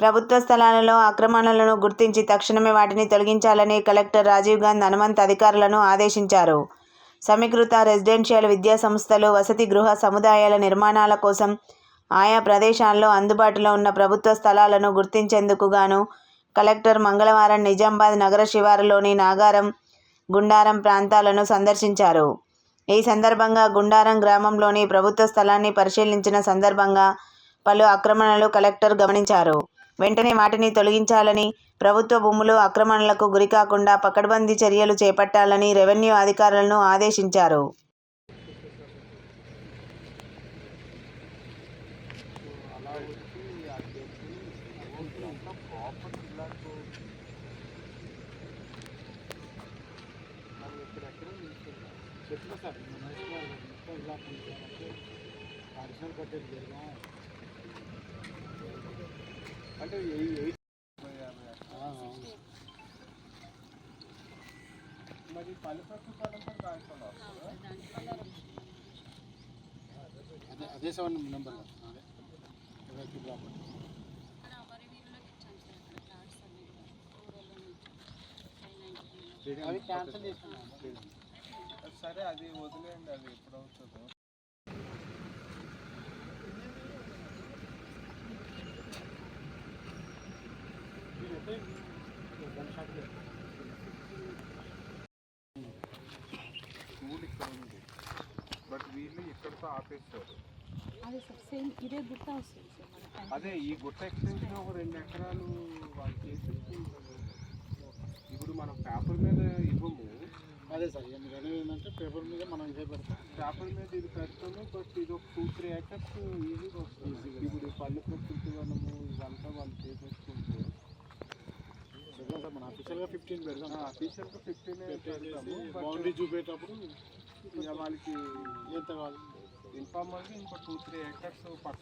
ప్రభుత్వ స్థలాలలో ఆక్రమణలను గుర్తించి తక్షణమే వాటిని తొలగించాలని కలెక్టర్ రాజీవ్ గాంధీ హనుమంత్ అధికారులను ఆదేశించారు. సమీకృత రెసిడెన్షియల్ విద్యా సంస్థలు వసతి గృహ సముదాయాల నిర్మాణాల కోసం ఆయా ప్రదేశాల్లో అందుబాటులో ఉన్న ప్రభుత్వ స్థలాలను గుర్తించేందుకు గాను కలెక్టర్ మంగళవారం నిజామాబాద్ నగర శివారులోని నాగారం గుండారం ప్రాంతాలను సందర్శించారు. ఈ సందర్భంగా గుండారం గ్రామంలోని ప్రభుత్వ స్థలాన్ని పరిశీలించిన సందర్భంగా పలు ఆక్రమణలు కలెక్టర్ గమనించారు. వెంటనే వాటిని తొలగించాలని ప్రభుత్వ భూములు ఆక్రమణలకు గురికాకుండా పకడ్బందీ చర్యలు చేపట్టాలని రెవెన్యూ అధికారులను ఆదేశించారు. చెప్పిన సార్ అంటే మరి పల్లెపట్టు పల్లెపట్టు రాయకుండా అదే అదే సెవెన్ నెంబర్ అదే. ప్రాపర్టీ అవి క్యాన్సిల్ చేస్తున్నాము సరే అది వదిలేయండి అది ఎప్పుడు అవుతుందో స్కూల్ ఇక్కడ ఉంది బట్ వీళ్ళు ఇక్కడితో ఆపేస్తారు అదే సార్ సేమ్ ఇదే గుర్త వస్తుంది సార్ మన టైం అదే ఈ గుట్ట ఎక్స్టెన్షన్ ఒక రెండు ఎకరాలు వాళ్ళు చేసేసుకుంటారు ఇప్పుడు మనం పేపర్ మీద ఇవ్వము. అదే సార్ అనేది ఏంటంటే పేపర్ మీద మనం ఇదే పెడతాం. పేపర్ మీద ఇది పెడతాము బట్ ఇది ఒక టూ త్రీ ఏకర్స్ ఈజీగా వస్తుంది. ఇప్పుడు ఈ పల్లె ప్రకృతి వనము ఇదంతా వాళ్ళు పెడతాం సార్ మన అఫీషియల్గా ఫిఫ్టీన్ పెడతాం అఫీషియల్గా ఫిఫ్టీన్ పెడతాము బౌండరీ చూపేటప్పుడు ఇక వాళ్ళకి ఎంత కావాలి ఇన్ఫార్మ్ అంటే ఇంకో టూ త్రీ ఏకర్స్ పక్క